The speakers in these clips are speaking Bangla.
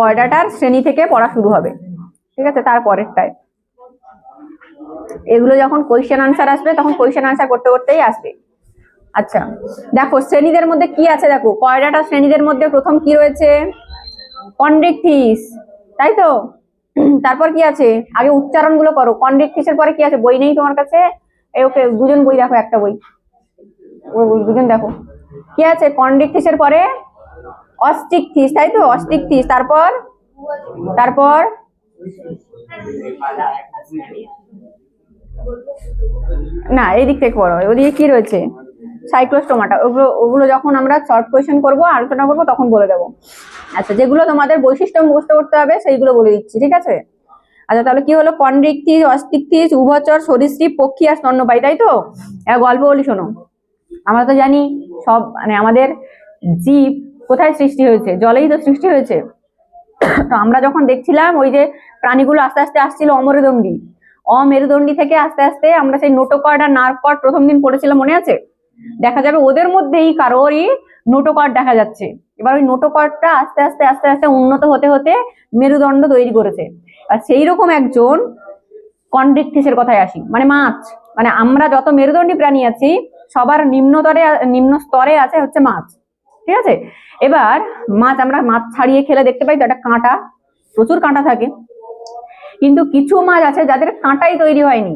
কয়ডাটার শ্রেণি থেকে পড়া শুরু হবে। ঠিক আছে? তারপরেরটায় এগুলো যখন কোয়েশ্চেন আনসার আসবে, তখন কোয়েশ্চেন আনসার করতে করতেই আসবে। আচ্ছা দেখো, শ্রেণীদের মধ্যে কি আছে দেখো? কয়ডাটা শ্রেণীদের মধ্যে প্রথম কি রয়েছে? কন্ড্রিকথিস তাই তো? তারপর কি আছে? আগে উচ্চারণগুলো করো কন্ড্রিকথিসের পরে কি আছে? বই নেই তোমার কাছে? ওকে, দুজন বই দেখো, একটা বই। দুজন দেখো। কি আছে? কন্ড্রিকথিসের পরে অস্টিকথিস তাই তো? অস্টিকথিস তারপর? তারপর? না এই দিক থেকে পড়ো। ওদিকে কি রয়েছে? সাইক্লোস্টোমাটা। ওগুলো ওগুলো যখন আমরা শর্ট কোয়েশ্চেন করব, আলোচনা করব, তখন বলে দেবো। আচ্ছা যেগুলো তোমাদের বৈশিষ্ট্য মুখস্থ করতে হবে, সেইগুলো বলে দিচ্ছি, ঠিক আছে? আচ্ছা তাহলে কি হলো? কন্ড্রিকথিস অস্টিকথিস উভচর, সরীসৃপ, পক্ষী আর স্তন্যপায়ী, তাই তো? গল্প বলি, শোনো। আমরা তো জানি সব মানে আমাদের জীব কোথায় সৃষ্টি হয়েছে? জলেই তো সৃষ্টি হয়েছে। তো আমরা যখন দেখছিলাম, ওই যে প্রাণীগুলো আস্তে আস্তে আসছিল অমরদণ্ডী। অমেরুদণ্ডী থেকে আস্তে আস্তে আমরা সেই নোটোকর্ড আর নার্ভ কর্ড প্রথম দিন পড়েছিলাম মনে আছে? দেখা যাবে ওদের মধ্যেই কারোরই নোটোকর্ড দেখা যাচ্ছে। এবার ওই নোটোকর্ডটা আস্তে আস্তে আস্তে আস্তে উন্নত হতে হতে মেরুদণ্ড তৈরি করেছে। আর সেই রকম একজন কন্ড্রিকথিসের কথায় আসি। মানে মাছ। মানে আমরা যত মেরুদণ্ডী প্রাণী আছি, সবার নিম্নতরে নিম্ন স্তরে আছে হচ্ছে মাছ। ঠিক আছে? এবার মাছ আমরা মাছ ছাড়িয়ে খেলে দেখতে পাই তো একটা কাঁটা, প্রচুর কাঁটা থাকে। কিন্তু কিছু মাছ আছে যাদের কাঁটাই তৈরি হয়নি।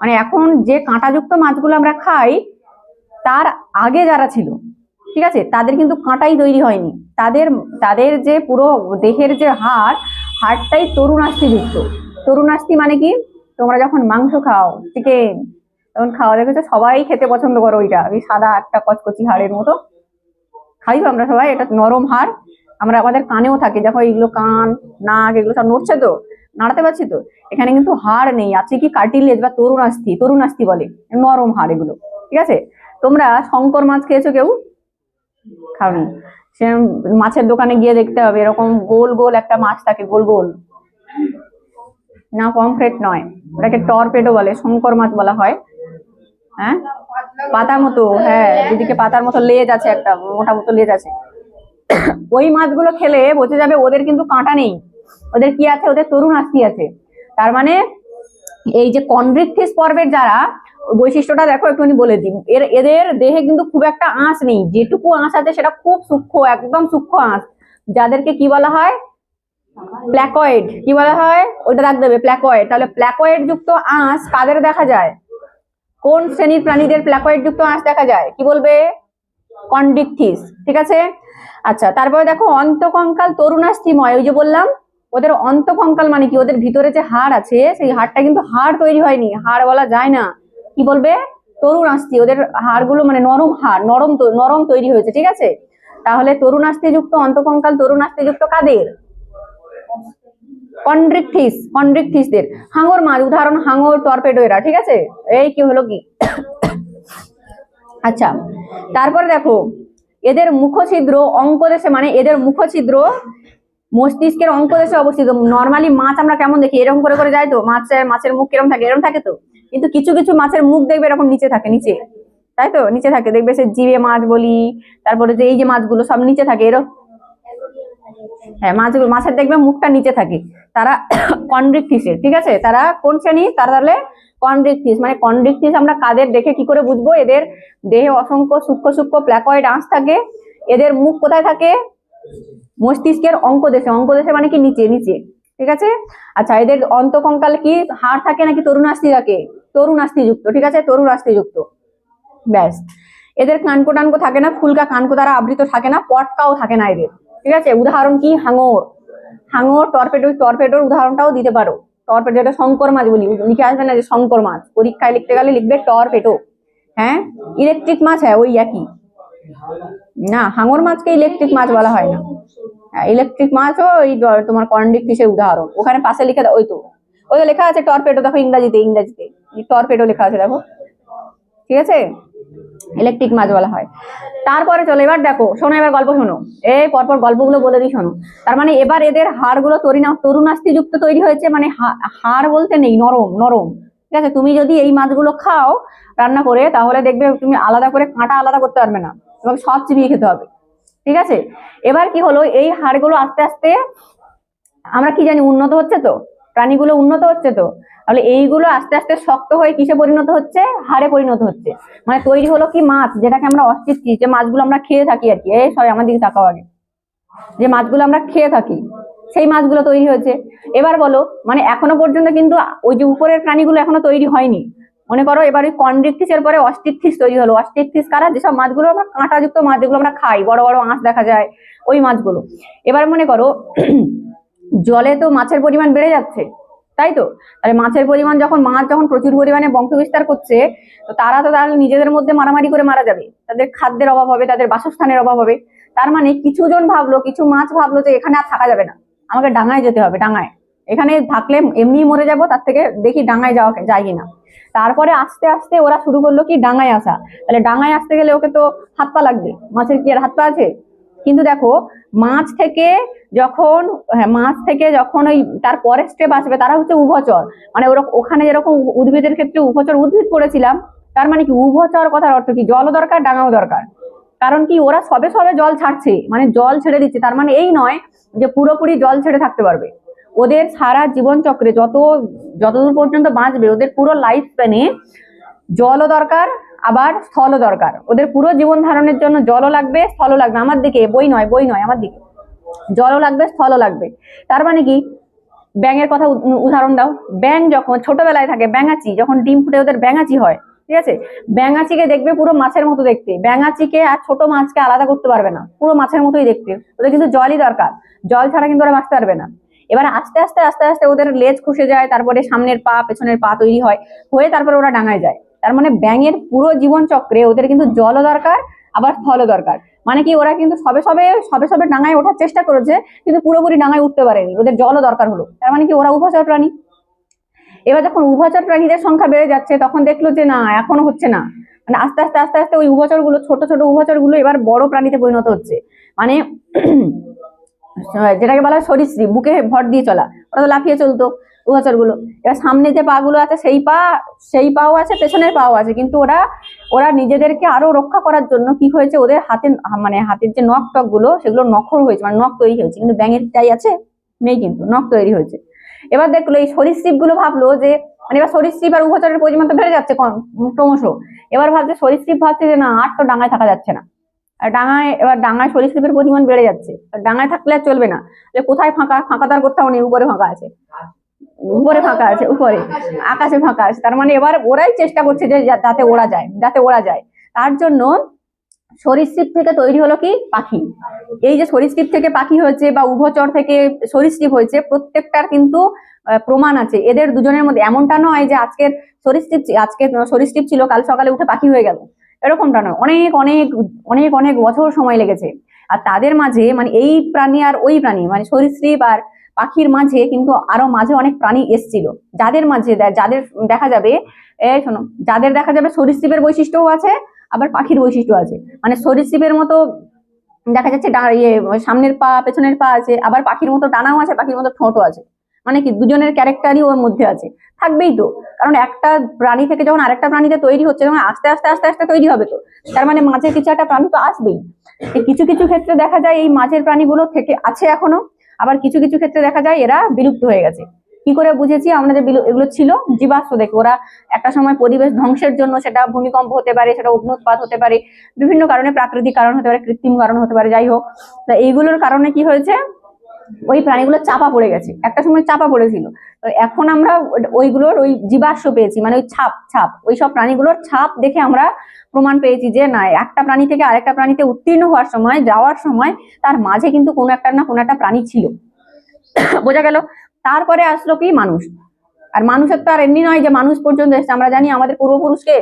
মানে এখন যে কাঁটাযুক্ত মাছগুলো আমরা খাই, তার আগে যারা ছিল, ঠিক আছে? তাদের কিন্তু কাঁটাই তৈরি হয়নি। তাদের তাদের যে পুরো দেহের যে হাড়, হাড়টাই তরুণাস্থি যুক্ত তরুণাস্থি মানে কি? তোমরা যখন মাংস খাও, চিকেন, তখন খাওয়া দেখেছ সবাই খেতে পছন্দ করো ওইটা, ওই সাদা একটা কচকচি হাড়ের মতো। খাই তো আমরা সবাই, এটা নরম হাড়। আমরা আমাদের কানেও থাকে, দেখো এইগুলো কান, নাক, এগুলো সব নড়ছে তো, নাড়াতে পারছি তো? এখানে কিন্তু হাড় নেই, আছে কি কার্টিলেজ বা তরুণাস্থি তরুণাস্থি বলে, নরম হাড় এগুলো, ঠিক আছে? তোমরা শঙ্কর মাছ খেয়েছো কেউ? খাওনি। সে মাছের দোকানে গিয়ে দেখতে হবে, এরকম গোল গোল একটা মাছ থাকে, গোল গোল। না, পমফ্রেট নয়, ওটাকে টর্পেডো বলে, শঙ্কর মাছ বলা হয়। হ্যাঁ? পাতার মতো হ্যাঁ দুদিকে পাতার মতো লেজ আছে একটা, মোটা মতো লেজ আছে। ওই মাছগুলো খেলে বোঝা যাবে ওদের কিন্তু কাঁটা নেই। ওদের কি আছে? ওদের তরুণ আস্তি আছে। তার মানে এই যে কন্ড্রিকথিস পর্বের যারা, বৈশিষ্ট্যটা দেখো, একটুখানি বলে দিই। এর, এদের দেহে কিন্তু খুব একটা আঁশ নেই। যেটুকু আঁশ আছে, সেটা খুব সূক্ষ্ম, একদম সূক্ষ্ম আঁশ। যাদেরকে কি বলা হয়? প্ল্যাকয়েড। কি বলা হয়? ওইটা রাখ দেবে প্ল্যাকয়েড। তাহলে প্ল্যাকয়েড যুক্ত আঁশ কাদের দেখা যায়? কোন শ্রেণির প্রাণীদের প্ল্যাকয়েড যুক্ত আঁশ দেখা যায়? কি বলবে? কন্ডিকথিস। ঠিক আছে? আচ্ছা তারপরে দেখো, অন্তকঙ্কাল তরুণাস্থিময়, ওই যে বললাম, ওদের অন্তকঙ্কাল মানে কি? ওদের ভিতরে যে হাড় আছে, সেই হাড়টা কিন্তু হাড় তৈরি হয়নি। হাড় বলা যায় না। কি বলবে? তরুণ আস্থি ওদের হাড়গুলো মানে নরম হাড়, নরম নরম তৈরি হয়েছে, ঠিক আছে? তাহলে তরুণ আস্থি যুক্ত অন্তকঙ্কাল তরুণ আস্থি যুক্ত কাদের? কন্ড্রিকথিস, কন্ড্রিকথিসদের। হাঙর মাছ, উদাহরণ হাঙর টর্পেডো এরা ঠিক আছে? এই কি হলো কি? আচ্ছা তারপরে দেখো, এদের মুখছিদ্র অঙ্কদেশে মানে এদের মুখছিদ্র মস্তিষ্কের অঙ্কদেশে অবস্থিত। নর্মালি মাছ আমরা কেমন দেখি? এরকম করে করে যাই তো? মাছের মাছের মুখ কীরকম থাকে? এরকম থাকে তো? কিন্তু কিছু কিছু মাছের মুখ দেখবে এরকম নিচে থাকে, নিচে। তাই তো? নিচে থাকে। দেখবে সে জিবে মাছ বলি, তারপরে যে এই যে মাছগুলো সব নিচে থাকে, এরকম। হ্যাঁ মাছগুলো, মাছের দেখবে মুখটা নিচে থাকে। তারা কন্ড্রিক ফিসের ঠিক আছে? তারা কোন শ্রেণি? তারা তাহলে কন্ড্রিক ফিস মানে কন্ড্রিক ফিস আমরা কাদের দেখে কি করে বুঝব? এদের দেহে অসংখ্য সূক্ষ্ম সূক্ষ্ম প্ল্যাকয়েড আঁশ থাকে। এদের মুখ কোথায় থাকে? মস্তিষ্কের অঙ্কদেশে অঙ্কদেশে মানে কি? নিচে নিচে, ঠিক আছে? আচ্ছা এদের অন্তকঙ্কাল কি হাড় থাকে নাকি তরুণাস্থি থাকে তরুণাস্থি যুক্ত ঠিক আছে? তরুণাস্থি যুক্ত ব্যাস। এদের কানকো টানকো থাকে না, ফুলকা কানকো দ্বারা আবৃত থাকে না, পটকাও থাকে না এদের, ঠিক আছে? উদাহরণ কি? হাঙর। হাঙর টর্পেডো টর্পেডোর উদাহরণটাও দিতে পারো। টর্পেডো এটা শঙ্কর মাছ বলি লিখে আসবে না যে শঙ্কর মাছ। পরীক্ষায় লিখতে গেলে লিখবে টর্পেডো হ্যাঁ? ইলেকট্রিক মাছ হ্যাঁ ওই একই। না হাঙর মাছকে ইলেকট্রিক মাছ বলা হয় না। ইলেকট্রিক মাছও ওই তোমার কন্ডিক ফিশের উদাহরণ। ওখানে পাশে লিখে ওই তো। ওই লেখা আছে টর্পেডো দেখো ইংরাজিতে ইংরাজিতে। টর্পেডো লেখা আছে, দেখো। ঠিক আছে? ইলেকট্রিক মাছ বলা হয়। তারপরে চলো, এবার দেখো, শোনো, এবার গল্প শোনো। এই পরপর গল্পগুলো বলে দিই, শোনো। তার মানে এবার এদের হাড়গুলো তরিনা তরুণাস্থি যুক্ত তৈরি হয়েছে মানে হাড় বলতে নেই, নরম নরম। ঠিক আছে? তুমি যদি এই মাছগুলো খাও, রান্না করে, তাহলে দেখবে তুমি আলাদা করে কাঁটা আলাদা করতে পারবে না তোমাকে সব চিবিয়ে খেতে হবে। ঠিক আছে? এবার কি হলো, এই হাড়গুলো আস্তে আস্তে, আমরা কি জানি, উন্নত হচ্ছে তো? প্রাণীগুলো উন্নত হচ্ছে তো? তাহলে এইগুলো আস্তে আস্তে শক্ত হয়ে কিসে পরিণত হচ্ছে? হাড়ে পরিণত হচ্ছে। মানে তৈরি হলো কি মাছ, যেটাকে আমরা অস্থির যে মাছগুলো আমরা খেয়ে থাকি আর কি। এই সবাই আমার দিকে তাকাও আগে। যে মাছগুলো আমরা খেয়ে থাকি, সেই মাছগুলো তৈরি হয়েছে। এবার বলো মানে এখনও পর্যন্ত কিন্তু ওই যে উপরের প্রাণীগুলো এখনও তৈরি হয়নি। মনে করো, এবার ওই কন্ড্রিকথিসের পরে অস্টিকথিস তৈরি হলো। অস্টিকথিস কারা? যেসব মাছগুলো আমরা কাঁটাযুক্ত মাছ, যেগুলো আমরা খাই, বড় বড় আঁশ দেখা যায়, ওই মাছগুলো। এবার মনে করো, জলে তো মাছের পরিমাণ বেড়ে যাচ্ছে। তাই তো? তাহলে মাছের পরিমাণ যখন, মাছ যখন প্রচুর পরিমাণে বংশ বিস্তার করছে, তো তারা তো তাহলে নিজেদের মধ্যে মারামারি করে মারা যাবে। তাদের খাদ্যের অভাব হবে, তাদের বাসস্থানের অভাব হবে। তার মানে কিছু জন ভাবলো, কিছু মাছ ভাবলো যে এখানে আর থাকা যাবে না। আমাকে ডাঙায় যেতে হবে, ডাঙায়। এখানে থাকলে এমনিই মরে যাব, তার থেকে দেখি ডাঙায় যাওয়া যায় কিনা। তারপরে আস্তে আস্তে ওরা শুরু করল কি, ডাঙায় আসা। তাহলে ডাঙায় আসতে গেলে ওকে তো হাত পা লাগবে। মাছের কি আর হাত পা আছে? কিন্তু দেখো, মাছ থেকে যখন হ্যাঁ মাছ থেকে যখন ওই তার পরের স্টেপ আসবে, তারা হচ্ছে উভচর। মানে ওরা ওখানে যেরকম উদ্ভিদের ক্ষেত্রে উভচর উদ্ভিদ করেছিলাম, তার মানে কি উভচর কথার অর্থ কি? জলও দরকার, ডাঙাও দরকার। কারণ কি ওরা সবে সবে জল ছাড়ছে মানে জল ছেড়ে দিচ্ছে। তার মানে এই নয় যে পুরোপুরি জল ছেড়ে থাকতে পারবে। ওদের সারা জীবন চক্রে যত, যতদূর পর্যন্ত বাঁচবে, ওদের পুরো লাইফ স্প্যানে জলও দরকার আবার স্থলও দরকার। ওদের পুরো জীবন ধারণের জন্য জলও লাগবে, স্থলও লাগবে। আমার দিকে, বই নয় বই নয়, আমার দিকে। জলও লাগবে, স্থলও লাগবে। তার মানে কি? ব্যাঙের কথা উদাহরণ দাও। ব্যাঙ যখন ছোটবেলায় থাকে, ব্যাঙাচি, যখন ডিম ফুটে ওদের ব্যাঙাচি হয়, ঠিক আছে? ব্যাঙাচিকে দেখবে পুরো মাছের মতো দেখতে। ব্যাঙাচিকে আর ছোট মাছকে আলাদা করতে পারবে না। পুরো মাছের মতোই দেখতে। ওদের কিন্তু জলই দরকার। জল ছাড়া কিন্তু ওরা বাঁচতে পারবে না। এবার আস্তে আস্তে আস্তে আস্তে ওদের লেজ খসে যায়, তারপরে সামনের পা, পেছনের পা তৈরি হয়, হয়ে তারপরে ওরা ডাঙায় যায়। তার মানে ব্যাঙের পুরো জীবন চক্রে ওদের কিন্তু জলও দরকার, আবার ফলও দরকার। মানে কি ওরা কিন্তু সবে সবে সবে সবে ডাঙায় ওঠার চেষ্টা করেছে, কিন্তু পুরোপুরি ডাঙায় উঠতে পারেনি। ওদের জলও দরকার হলো। তার মানে কি ওরা উভচর প্রাণী। এবার যখন উভচর প্রাণীদের সংখ্যা বেড়ে যাচ্ছে, তখন দেখল যে না, এখনও হচ্ছে না। মানে আস্তে আস্তে আস্তে আস্তে ওই উভচরগুলো ছোট ছোট উভচরগুলো এবার বড় প্রাণীতে পরিণত হচ্ছে। মানে যেটাকে বলা হয় সরীসৃপ, বুকে ভর দিয়ে চলা। ওরা তো লাফিয়ে চলতো। উভচরগুলো এবার সামনে যে পা গুলো আছে, সেই পা, সেই পাও আছে, পেছনের পাও আছে। কিন্তু ওরা ওরা নিজেদেরকে আরও রক্ষা করার জন্য কি হয়েছে, ওদের হাতে মানে হাতের যে নখ টকগুলো সেগুলো নখর হয়েছে মানে নখ তৈরি হয়েছে। কিন্তু ব্যাঙের চাই আছে, নেই কিন্তু, নখ তৈরি হয়েছে। এবার দেখল, এই সরীসৃপগুলো ভাবলো যে মানে এবার সরীসৃপ আর উভচরের পরিমাণ তো বেড়ে যাচ্ছে ক্রমশ। এবার ভাবছে, সরীসৃপ ভাবছে যে না, আর তো ডাঙায় থাকা যাচ্ছে না। ডাঙায়, এবার ডাঙায় সরীসৃপের পরিমাণ বেড়ে যাচ্ছে। ডাঙায় থাকলে আর চলবে না। যে কোথায় ফাঁকা ফাঁকা তার কোথাও নেই, উপরে ফাঁকা আছে। উপরে ফাঁকা আছে, উপরে। আকাশে ফাঁকা আছে। তার মানে এবার ওরাই চেষ্টা করছে যে যাতে ওড়া যায়, যাতে ওড়া যায়। তার জন্য সরীসৃপ থেকে তৈরি হলো কি? পাখি। এই যে সরীসৃপ থেকে পাখি হয়েছে বা উভচর থেকে সরীসৃপ হয়েছে, প্রত্যেকটার কিন্তু প্রমাণ আছে। এদের দুজনের মধ্যে এমনটা নয় যে আজকের সরীসৃপ আজকে সরীসৃপ ছিল, কাল সকালে উঠে পাখি হয়ে গেল। এরকমটা নয়। অনেক অনেক অনেক অনেক বছর সময় লেগেছে। আর তাদের মাঝে মানে এই প্রাণী আর ওই প্রাণী মানে সরীসৃপ আর পাখির মাঝে কিন্তু আরও মাঝে অনেক প্রাণী এসছিল। যাদের মাঝে যাদের দেখা যাবে শোনো, যাদের দেখা যাবে সরীসৃপের বৈশিষ্ট্যও আছে, আবার পাখির বৈশিষ্ট্য আছে। মানে সরীসৃপের মতো দেখা যাচ্ছে ইয়ে সামনের পা, পেছনের পা আছে, আবার পাখির মতো ডানাও আছে, পাখির মতো ঠোঁটও আছে। মানে কি, দুজনের ক্যারেক্টারই ওর মধ্যে আছে। থাকবেই তো। কারণ একটা প্রাণী থেকে যখন আরেকটা প্রাণীতে তৈরি হচ্ছে, তখন আস্তে আস্তে আস্তে আস্তে তৈরি হবে তো। তার মানে মাঝে কিছু একটা প্রাণী তো আসবেই। কিছু কিছু ক্ষেত্রে দেখা যায় এই মাঝের প্রাণীগুলো থেকে, আছে এখনও। আবার কিছু কিছু ক্ষেত্রে দেখা যায় এরা বিলুপ্ত হয়ে গেছে। কি করে বুঝেছি? আমরা যে এগুলো ছিল জীবাশ্ম, দেখে ওরা একটা সময় পরিবেশ ধ্বংসের জন্য সেটা ভূমিকম্প হতে পারে, সেটা অগ্নুৎপাত হতে পারে, বিভিন্ন কারণে প্রাকৃতিক কারণ হতে পারে, কৃত্রিম কারণ হতে পারে, যাই হোক। তা এইগুলোর কারণে কি হয়েছে? ওই প্রাণীগুলো চাপা পড়ে গেছে। একটা সময় চাপা পড়েছিল। তো এখন আমরা ওইগুলোর ওই জীবাশ্ম পেয়েছি মানে ওই ছাপ ছাপ। ওই সব প্রাণীগুলোর ছাপ দেখে আমরা প্রমাণ পেয়েছি যে না, একটা প্রাণী থেকে আরেকটা প্রাণীতে উত্তীর্ণ হওয়ার সময়, যাওয়ার সময় তার মাঝে কিন্তু কোনো একটা না কোনো একটা প্রাণী ছিল। বোঝা গেল? তারপরে আসলো কি? মানুষ। আর মানুষের তো আর এমনি নয় যে মানুষ পর্যন্ত এসছে। আমরা জানি আমাদের পূর্বপুরুষকে।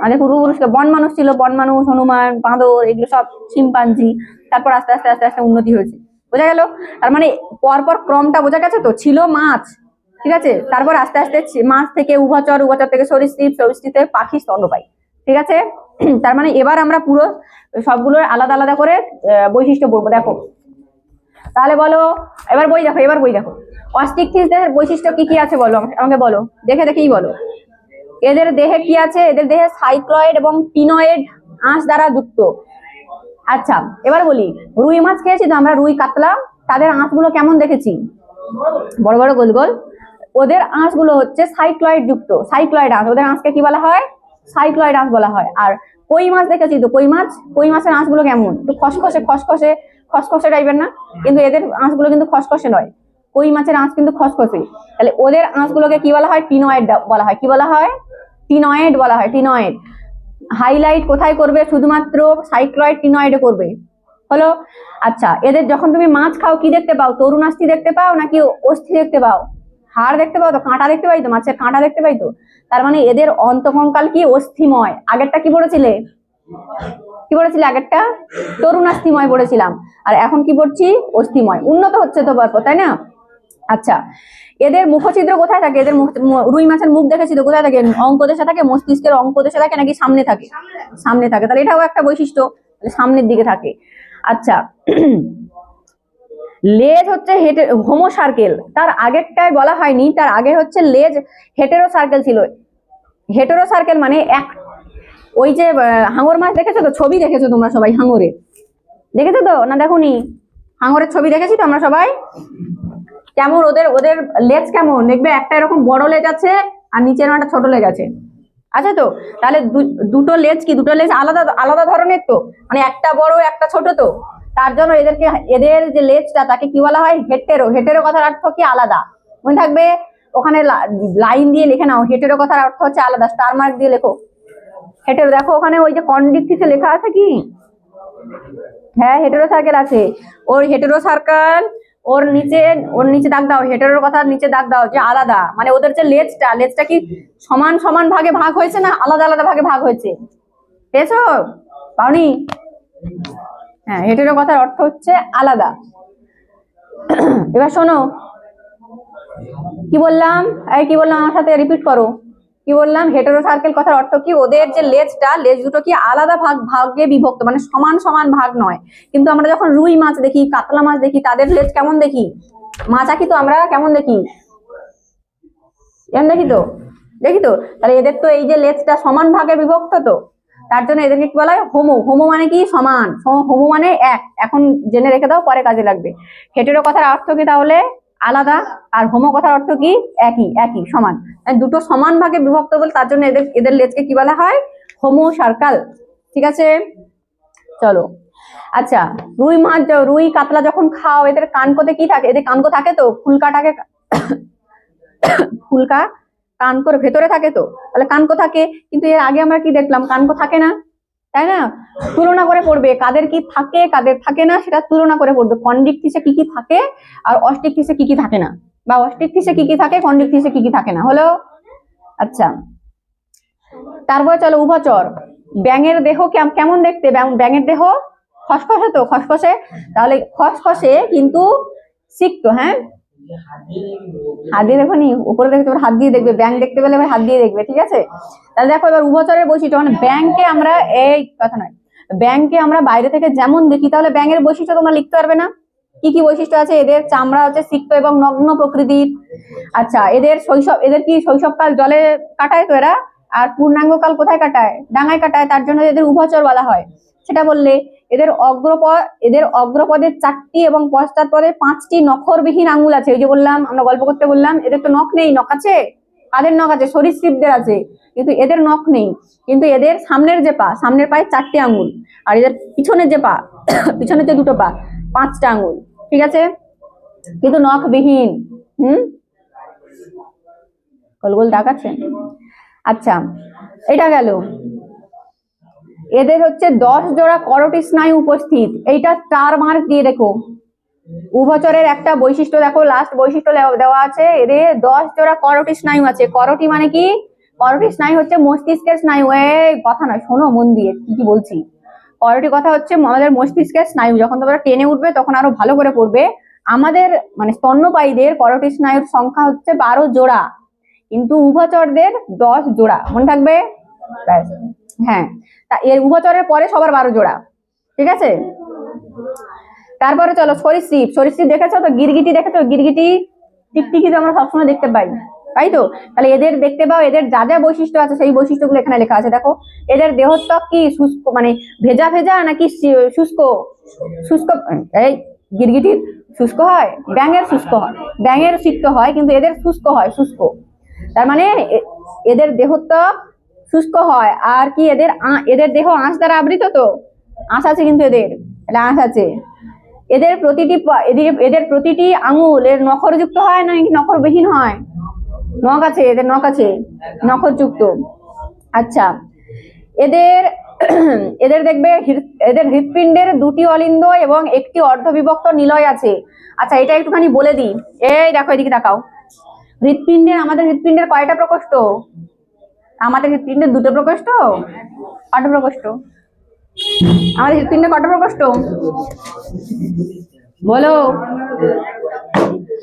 আমাদের পূর্বপুরুষকে বন মানুষ ছিল, বন মানুষ, হনুমান, বাঁদর, এগুলো সব শিম্পাঞ্জি। তারপর আস্তে আস্তে আস্তে আস্তে উন্নতি হয়েছে। বোঝা গেল? তার মানে পরপর ক্রমটা বোঝা গেছে তো? ছিল মাছ, ঠিক আছে? তারপর আস্তে আস্তে মাছ থেকে উভচর উভচর থেকে সরীসৃপ সরীসৃপ পাখি স্তন্যপায়ী ঠিক আছে? তার মানে এবার আমরা পুরো সবগুলোর আলাদা আলাদা করে বৈশিষ্ট্য বলব দেখো। তাহলে বলো, এবার বই দেখো, এবার বই দেখো। অস্টিকথিসদের বৈশিষ্ট্য কি কি আছে বলো আমাকে বলো। দেখে দেখেই বলো। এদের দেহে কি আছে? এদের দেহে সাইক্লয়েড এবং পিনয়েড আঁশ দ্বারা যুক্ত। আচ্ছা এবার বলি, রুই মাছ খেয়েছি তো আমরা, রুই, কাতলা, তাদের আঁশগুলো কেমন দেখেছি? বড় বড় গোল গোল। ওদের আঁশগুলো হচ্ছে সাইক্লয়েড যুক্ত, সাইক্লয়েড আঁশ, ওদের আঁশকে কি বলা হয়? সাইক্লয়েড আঁশ বলা হয়। আর কই মাছ দেখেছি তো, কই মাছ? কই মাছের আঁশগুলো কেমন? একটু খসখসে খসখসে খসখসে টাইপের না? কিন্তু এদের আঁশগুলো কিন্তু খসখসে নয়। কই মাছের আঁশ কিন্তু খসখসে। তাহলে ওদের আঁশগুলোকে কি বলা হয়? টিনয়েড বলা হয়। কি বলা হয়? টিনয়েড বলা হয়, টিনয়েড। হাইলাইট কোথায় করবে? শুধুমাত্র সাইক্লয়েড টিনয়েডে করবে। হলো? আচ্ছা এদের যখন তুমি মাছ খাও, কি দেখতে পাও? তরুণ আস্থি দেখতে পাও নাকি অস্থি দেখতে পাও? হাড় দেখতে পাও তো? কাঁটা দেখতে পাই তো? মাছের কাঁটা দেখতে পাই তো? তার মানে এদের অন্তকঙ্কাল কি অস্থিময়? আগেরটা কি পড়েছিলে? কি পড়েছিলে আগেরটা? তরুণাস্থিময় পড়েছিলাম। আর এখন কি পড়ছি? অস্থিময়। উন্নত হচ্ছে তো গল্প তাই না? আচ্ছা এদের মুখছিদ্র কোথায় থাকে? এদের রুই মাছের মুখ দেখেছি তো, কোথায় থাকে? অঙ্কদেশে থাকে, মস্তিষ্কের অঙ্কদেশে থাকে নাকি সামনে থাকে? সামনে থাকে। তাহলে এটাও একটা বৈশিষ্ট্য সামনের দিকে থাকে। আচ্ছা লেজ হচ্ছে হেটে হোমো সার্কেল। তার আগেরটায় বলা হয়নি, তার আগে হচ্ছে লেজ হেটেরো সার্কেল ছিল। হেটেরো সার্কেল মানে এক ওই যে হাঙর মাছ দেখেছ তো? ছবি দেখেছ তোমরা সবাই হাঙরের দেখেছ তো? না দেখোনি? হাঙরের ছবি দেখেছি তো আমরা সবাই? কেমন? ওদের ওদের লেজ কেমন? দেখবে একটা এরকম বড় লেজ আছে আর নিচের একটা ছোট লেজ আছে। আছে তো? তাহলে দুটো লেজ কি? দুটো লেজ আলাদা আলাদা ধরনের তো? মানে একটা বড়, একটা ছোট তো? তার জন্য এদেরকে, এদের যে লেজটা, তাকে কি বলা হয়? হেটেরো। হেটেরো কথার অর্থ কি? আলাদা। মনে থাকবে? ওখানে লাইন দিয়ে লিখে নাও। হেটেরো কথার অর্থ হচ্ছে আলাদা। স্টার মার্ক দিয়ে লেখো। হেটেরো, দেখো ওখানে ওই যে কন্ডিক্টিসে লেখা আছে কি? হ্যাঁ হেটেরো সার্কেল আছে। ওর হেটেরো সার্কেল ওর নিচে ওর নিচে দাগ দাও, হেটেরোর কথা নিচে দাগ দাও, যে আলাদা। মানে ওদের যে লেজটা লেজটা কি সমান সমান ভাগে ভাগ হয়েছে না আলাদা আলাদা ভাগে ভাগ হয়েছে? পেয়েছ? পাওনি? হ্যাঁ হেটেরো কথার অর্থ হচ্ছে আলাদা। এবার শোনো। কি বললাম? এই কি বললাম আমার সাথে? রিপিট করো। কি বললাম? হেটেরো সার্কেল কথার অর্থ কি? ওদের যে লেজটা, লেজ দুটো কি আলাদা ভাগ, ভাগে বিভক্ত? মানে সমান সমান ভাগ নয়। কিন্তু আমরা যখন রুই মাছ দেখি, কাতলা মাছ দেখি, তাদের লেজ কেমন দেখি? মাছ কি তো আমরা কেমন দেখি? এমন দেখি তো? দেখি তো? তাহলে এদের তো এই যে লেজটা সমান ভাগে বিভক্ত তো, তার জন্য এদেরকে কি বলা হয়? হোমো হোমো মানে কি? সমান। হোমো মানে এক। এখন জেনে রেখে দাও, পরে কাজে লাগবে। হেটেরো কথার অর্থ কি তাহলে? আলাদা আর হোমো কথার অর্থ কি? একই একই, সমান। দুটো সমান ভাগে বিভক্ত বলে, তার জন্য এদের এদের লেজকে কি বলা হয়? হোমো সার্কাল ঠিক আছে? চলো। আচ্ছা রুই মাছ, রুই কাতলা যখন খাও, এদের কানকোতে কি থাকে? এদের কানকো থাকে তো? ফুলকাটাকে ফুলকা কানকোর ভেতরে থাকে তো? তাহলে কানকো থাকে। কিন্তু এর আগে আমরা কি দেখলাম? কানকো থাকে না? তাই না? তুলনা করে পড়বে। কাদের কি থাকে, কাদের থাকে না, সেটা তুলনা করে পড়বে। কন্ডিকটিসে কি কি থাকে আর অস্টিকটিসে কি কি থাকে না? বা অস্টিকটিসে কি কি থাকে কন্ডিকটিসে কি কি থাকে না? হলো? আচ্ছা। তারপরে চলো উভচর। ব্যাঙের দেহ কেম- কেমন দেখতে? ব্যাং- ব্যাঙের দেহ খসখসে তো? খসখসে? তাহলে খসখসে কিন্তু সিক্ত হ্যাঁ? হাত দিয়ে দেখো নি, উপরে দেখতে পারো হাত দিয়ে দেখবে ব্যাংক দেখতে পেলে হাত দিয়ে দেখবে, ঠিক আছে? তাহলে দেখো এবার উভচরের বৈশিষ্ট্য মানে ব্যাংকে আমরা এই কথা নয় ব্যাংকে আমরা বাইরে থেকে যেমন দেখি, তাহলে ব্যাঙের বৈশিষ্ট্য তোমরা লিখতে পারবে না? কি কি বৈশিষ্ট্য আছে? এদের চামড়া হচ্ছে সিক্ত এবং নগ্ন প্রকৃতির। আচ্ছা এদের শৈশব, এদের কি শৈশবকাল জলে কাটায় তো এরা? আর পূর্ণাঙ্গকাল কোথায় কাটায়? ডাঙায় কাটায়, তার জন্য এদের উভচর বলা হয়। সেটা বললে এদের অগ্রপদ এদের অগ্রপদের চারটি এবং পশ্চাৎ পদে পাঁচটি নখরবিহীন আঙ্গুল আছে। ওই যে বললাম, আমরা গল্প করতে বললাম, এদের তো নখ নেই, নখ আছে? কাদের নখ আছে? সরীসৃপদের আছে। কিন্তু এদের নখ নেই। কিন্তু এদের সামনের যে পা, সামনের পায়ে চারটি আঙ্গুল আর এদের পিছনের যে পা, পিছনের যে দুটো পা, পাঁচটা আঙ্গুল ঠিক আছে? কিন্তু নখবিহীন। হুম? গোল গোল দাগ আছে? আচ্ছা এটা গেল। এদের হচ্ছে দশ জোড়া করটি স্নায়ু উপস্থিত। এইটা চার মার্ক দিয়ে দেখো। উভচরের একটা বৈশিষ্ট্য দেখো লাস্ট বৈশিষ্ট্য দেওয়া আছে। এদের দশ জোড়া করটি স্নায়ু আছে। করটি মানে কি? করটি স্নায়ু হচ্ছে মস্তিষ্কের স্নায়ু। এই কথা নয়, শোনো মন দিয়ে কি কি বলছি। করটি কথা হচ্ছে আমাদের মস্তিষ্কের স্নায়ু। যখন তোমরা টেনে উঠবে, তখন আরও ভালো করে পড়বে। আমাদের মানে স্তন্যপায়ীদের করটি স্নায়ুর সংখ্যা হচ্ছে বারো জোড়া। কিন্তু উভচরদের দশ জোড়া। মনে থাকবে? ব্যাস। হ্যাঁ। তা এর উভচরের পরে সবার বারো জোড়া। ঠিক আছে? তারপরে চলো সরীসৃপ। সরীসৃপ দেখেছ তো? গিরগিটি দেখেছ? গিরগিটি টিকটিকি তো আমরা সবসময় দেখতে পাই। তাই তো? তাহলে এদের দেখতে পাও, এদের যা যা বৈশিষ্ট্য আছে সেই বৈশিষ্ট্যগুলো এখানে লেখা আছে। দেখো, এদের দেহত্বক কি? শুষ্ক মানে ভেজা ভেজা নাকি শুষ্ক? শুষ্ক, এই গিরগিটির শুষ্ক হয়, ব্যাঙের শুষ্ক হয়। ব্যাঙের সিক্ত হয়, কিন্তু এদের শুষ্ক হয়, শুষ্ক। তার মানে এদের দেহত্বক শুষ্ক হয়। আর কি এদের এদের দেহ আঁশ দ্বারা আবৃত তো? আঁশ আছে কিন্তু এদের। এটা আঁশ আছে। এদের প্রতিটি পা- এদের প্রতিটি আঙুল, এর নখরযুক্ত হয় না নখরবিহীন হয়? নখ আছে, এদের নখ আছে। নখযুক্ত আচ্ছা। এদের এদের দেখবে এদের হৃৎপিণ্ডের দুটি অলিন্দ এবং একটি অর্ধবিভক্ত নিলয় আছে। আচ্ছা এটা একটুখানি বলে দিই। এই দেখো, এদিকে তাকাও। হৃৎপিণ্ডের, আমাদের হৃৎপিণ্ডের কয়টা প্রকোষ্ঠ? আমাদের হৃৎপিণ্ডের দুটো প্রকোষ্ঠ? কটা প্রকোষ্ঠ? আমাদের হৃৎপিণ্ডে কটা প্রকোষ্ঠ? বলো।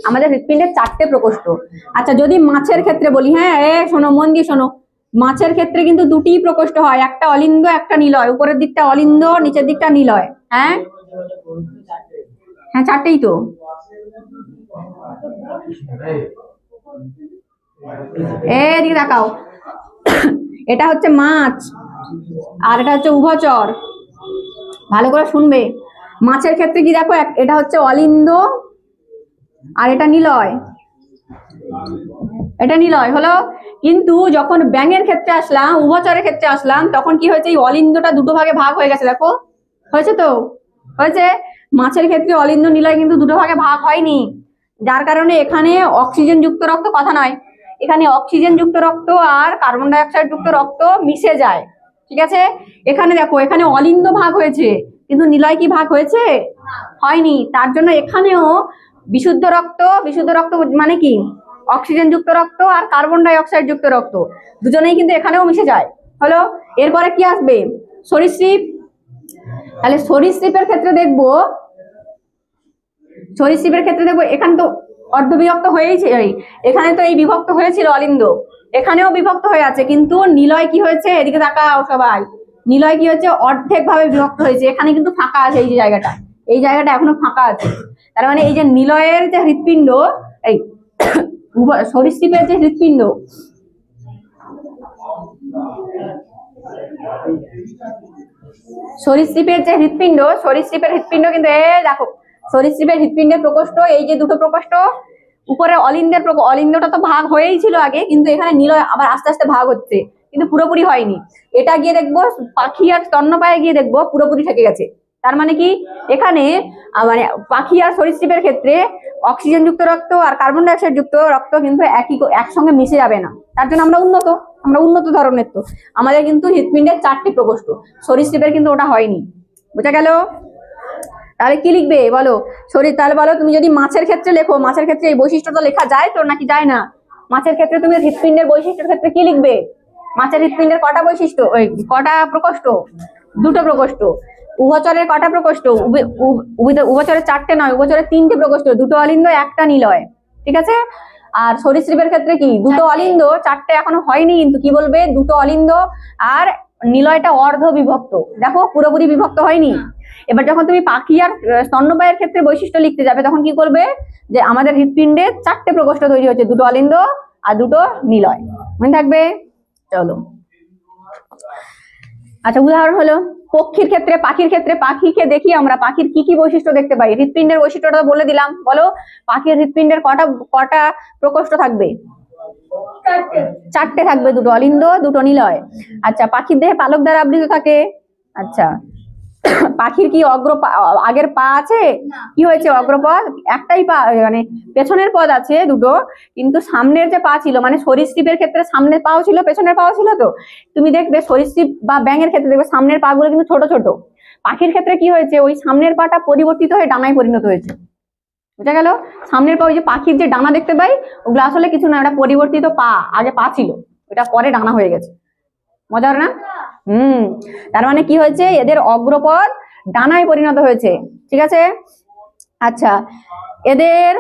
আমাদের হৃৎপিণ্ডের চারটে প্রকোষ্ঠ? আচ্ছা যদি মাছের ক্ষেত্রে বলি হ্যাঁ এ, শোনো মন দিয়ে শোনো। মাছের ক্ষেত্রে কিন্তু দুটি প্রকোষ্ঠ হয়, একটা অলিন্দ, একটা নিলয়। উপরের দিকটা অলিন্দ, নিচের দিকটা নিলয়। হ্যাঁ? হ্যাঁ চারটেই তো। এদিকে দেখাও। এটা হচ্ছে মাছ, আর এটা হচ্ছে উভচর। ভালো করে শুনবে। মাছের ক্ষেত্রে কি দেখো এটা হচ্ছে অলিন্দ, আর এটা নিলয়। এটা নিলয় হলো, কিন্তু যখন ব্যাঙের ক্ষেত্রে আসলাম, উভচরের ক্ষেত্রে আসলাম, তখন কি হয়েছে, এই অলিন্দটা দুটো ভাগে ভাগ হয়ে গেছে, দেখো। হয়েছে তো? হয়েছে? মাছের ক্ষেত্রে অলিন্দ, নিলয় কিন্তু দুটো ভাগে ভাগ হয়নি। যার কারণে এখানে অক্সিজেন যুক্ত রক্ত কথা নয়। এখানে অক্সিজেন যুক্ত রক্ত আর কার্বন ডাই অক্সাইড যুক্ত রক্ত মিশে যায়, ঠিক আছে? এখানে দেখো, এখানে অলিন্দ ভাগ হয়েছে, কিন্তু নিলয় কি ভাগ হয়েছে? হয়নি, তার জন্য এখানেও বিশুদ্ধ রক্ত বিশুদ্ধ রক্ত মানে কি? অক্সিজেন যুক্ত রক্ত আর কার্বন ডাই অক্সাইড যুক্ত রক্ত, দুজনেই কিন্তু এখানেও মিশে যায়, হলো? এরপরে কি আসবে? সরীসৃপ, তাহলে সরীসৃপের ক্ষেত্রে দেখব, সরীসৃপের ক্ষেত্রে দেখব, এখানে তো অর্ধবিভক্ত হয়েইছে এই, এখানে তো এই বিভক্ত হয়েছিল অলিন্দ। এখানেও বিভক্ত হয়ে আছে কিন্তু নিলয় কি হয়েছে? এদিকে তাকাও সবাই। নিলয় কি হচ্ছে অর্ধেক ভাবে বিভক্ত হয়েছে। এখানে কিন্তু ফাঁকা আছে এই যে জায়গাটা। এই জায়গাটা এখনও ফাঁকা আছে। তার মানে এই যে নিলয়ের যে হৃৎপিণ্ড এই সরীসৃপের যে হৃৎপিণ্ড সরীসৃপের যে হৃৎপিণ্ড সরীসৃপের হৃৎপিণ্ড কিন্তু এ দেখো সরীসৃপের হৃৎপিণ্ডের প্রকোষ্ঠ, এই যে দুটো প্রকোষ্ঠ, উপরে অলিন্দের অলিন্দটা তো ভাগ হয়েই ছিল আগে, কিন্তু এখানে নিলয় আবার আস্তে আস্তে ভাগ হচ্ছে, কিন্তু পুরোপুরি হয়নি। এটা গিয়ে দেখব, পাখি আর স্তন্যপায়ে গিয়ে দেখব, পুরোপুরি থেকে গেছে। তার মানে কি? এখানে মানে পাখি আর সরীসৃপের ক্ষেত্রে অক্সিজেন যুক্ত রক্ত আর কার্বন ডাই অক্সাইড যুক্ত রক্ত কিন্তু একই একসঙ্গে মিশে যাবে না। তার জন্য আমরা উন্নত আমরা উন্নত ধরনের তো। আমাদের কিন্তু হৃৎপিণ্ডের চারটি প্রকোষ্ঠ সরীসৃপের কিন্তু ওটা হয়নি। বোঝা গেল? তাহলে কি লিখবে? বলো। শরীর তাহলে বলো তুমি যদি মাছের ক্ষেত্রে লেখো মাছের ক্ষেত্রে এই বৈশিষ্ট্যটা লেখা যায় তো নাকি যায় না? মাছের ক্ষেত্রে তুমি হৃৎপিণ্ডের বৈশিষ্ট্যের ক্ষেত্রে কি লিখবে? মাছের হৃৎপিণ্ডের কটা বৈশিষ্ট্য? ওই কটা প্রকোষ্ঠ? দুটো প্রকোষ্ঠ। উভচরের কটা প্রকোষ্ঠ? উভে- উভ- উভে- উভচরের চারটে নয় উভচরের তিনটে প্রকোষ্ঠ। দুটো অলিন্দ একটা নিলয়। ঠিক আছে? আর সরীসৃপের ক্ষেত্রে কি? দুটো অলিন্দ চারটে এখনও হয়নি কিন্তু কি বলবে? দুটো অলিন্দ আর নিলয়টা অর্ধ বিভক্ত। দেখো পুরোপুরি বিভক্ত হয়নি। এবার যখন তুমি পাখি আর স্তন্যপায়ের ক্ষেত্রে বৈশিষ্ট্য লিখতে যাবে তখন কি করবে? যে আমাদের হৃৎপিণ্ডে চারটে প্রকোষ্ঠ তৈরি হচ্ছে দুটো অলিন্দ আর দুটো নিলয়। মনে থাকবে? চলো। আচ্ছা উদাহরণ হলো পক্ষীর ক্ষেত্রে পাখির ক্ষেত্রে পাখিকে দেখি আমরা পাখির কি কি বৈশিষ্ট্য দেখতে পাই? হৃৎপিণ্ডের বৈশিষ্ট্যটা তো বলে দিলাম। বলো পাখির হৃৎপিণ্ডের কটা কটা প্রকোষ্ঠ থাকবে? চারটে। থাকবে দুটো। অলিন্দ দুটো নিলয়। আচ্ছা পাখির দেহে পালক দ্বারা আবৃত থাকে? আচ্ছা। পাখির কি অগ্র আগের পা আছে? কি হয়েছে অগ্রপদ একটাই পা মানে পেছনের পদ আছে দুটো কিন্তু সামনের যে পা ছিল মানে সরীসৃপের ক্ষেত্রে সামনের পাও ছিল পেছনের পাও ছিল তো? তুমি দেখবে সরীসৃপ বা ব্যাঙের ক্ষেত্রে দেখবে সামনের পা গুলো কিন্তু ছোট ছোট। পাখির ক্ষেত্রে কি হয়েছে? ওই সামনের পাটা পরিবর্তিত হয়ে ডানায় পরিণত হয়েছে। বুঝা গেল? সামনের পা ওই যে পাখির যে ডানা দেখতে পাই ওগুলো আসলে কিছু না এটা পরিবর্তিত পা, আগে পা ছিল। ওটা পরে ডানা হয়ে গেছে। মজা মজার না? হুম। তার মানে কি হয়েছে? এদের অগ্রপদ ডানায় পরিণত হয়েছে। ঠিক আছে? আচ্ছা এদের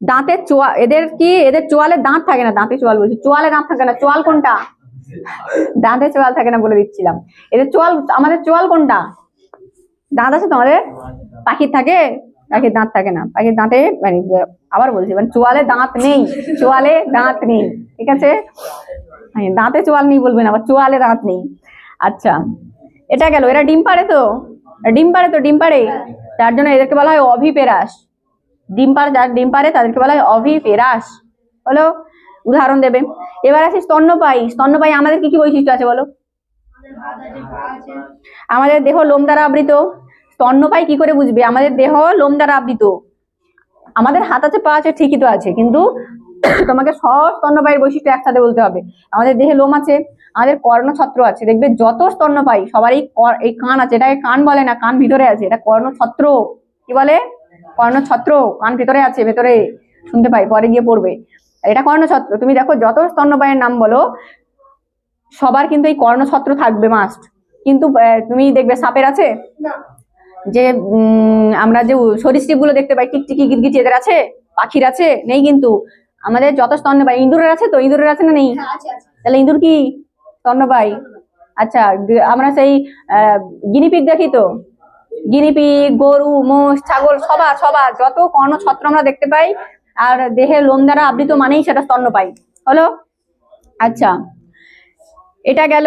দাঁতের চোয়া, এদের কি? এদের চোয়ালে দাঁত থাকে না? দাঁতে চোয়াল বলছি। চোয়ালে দাঁত থাকে না। চোয়াল কোনটা? দাঁতে চোয়াল থাকে না বলে দিচ্ছিলাম। এদের চোয়াল, আমাদের চোয়াল কোনটা? দাঁত আছে তোমাদের পাখির থাকে? পাখির দাঁত থাকে না। পাখির দাঁতে মানে আবার বলছি মানে চোয়ালে দাঁত নেই চোয়ালে দাঁত নেই ঠিক আছে? হ্যাঁ, দাঁতে চোয়াল নেই বলবেন আবার চোয়ালে দাঁত নেই। আচ্ছা এটা গেল এরা ডিম পাড়ে তো? ডিম পাড়ে তো ডিম পাড়ে? তার জন্য এদেরকে বলা হয় অভিপেরাস ডিম পাড়ে যার ডিম পাড়ে তাদেরকে বলা হয় অভিপেরাস হলো উদাহরণ দেবে। এবার আসি স্তন্যপায়ী। স্তন্যপায়ী আমাদের কি কি বৈশিষ্ট্য আছে বলো? আমাদের দেহ লোম দ্বারা আবৃত। স্তন্যপায়ী কি করে বুঝবে? আমাদের দেহ লোম দ্বারা আবৃত। আমাদের হাত আছে, পা আছে, ঠিকই তো আছে, কিন্তু তোমাকে সব স্তন্যপায়ীর বৈশিষ্ট্য একসাথে বলতে হবে। আমাদের দেহে লোম আছে, আমাদের কর্ণছত্র আছে। দেখবে যত স্তন্যপায়ী সবারই এই কান আছে এটাকে কান বলে না, কান ভিতরে আছে, এটা কর্ণছত্র। কি বলে? কর্ণছত্র, কান ভিতরে আছে, ভেতরে, শুনতে পাই, পরে গিয়ে পড়বে। এটা কর্ণছত্র। তুমি দেখো, যত স্তন্যপায়ের নাম বলো, সবার কিন্তু এই কর্ণছত্র থাকবে মাস্ট কিন্তু তুমি দেখবে সাপের আছে? যে আমরা যে সরীসৃপগুলো দেখতে পাই টিকটিকি গিরগিটি এদের আছে? পাখির আছে? নেই কিন্তু। আমাদের যত স্তন্যপায়ী ইঁদুরের আছে তো? ইঁদুরের আছে না নেই? তাহলে ইঁদুর কি স্তন্যপায়ী? আচ্ছা আমরা সেই গিনিপিগ দেখি তো? গিনিপিগ গরু মোষ ছাগল সবার সবার যত কর্ণছত্র আমরা দেখতে পাই আর দেহের লোম দ্বারা আবৃত মানেই সেটা স্তন্যপায়ী। হলো? আচ্ছা। এটা গেল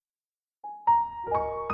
you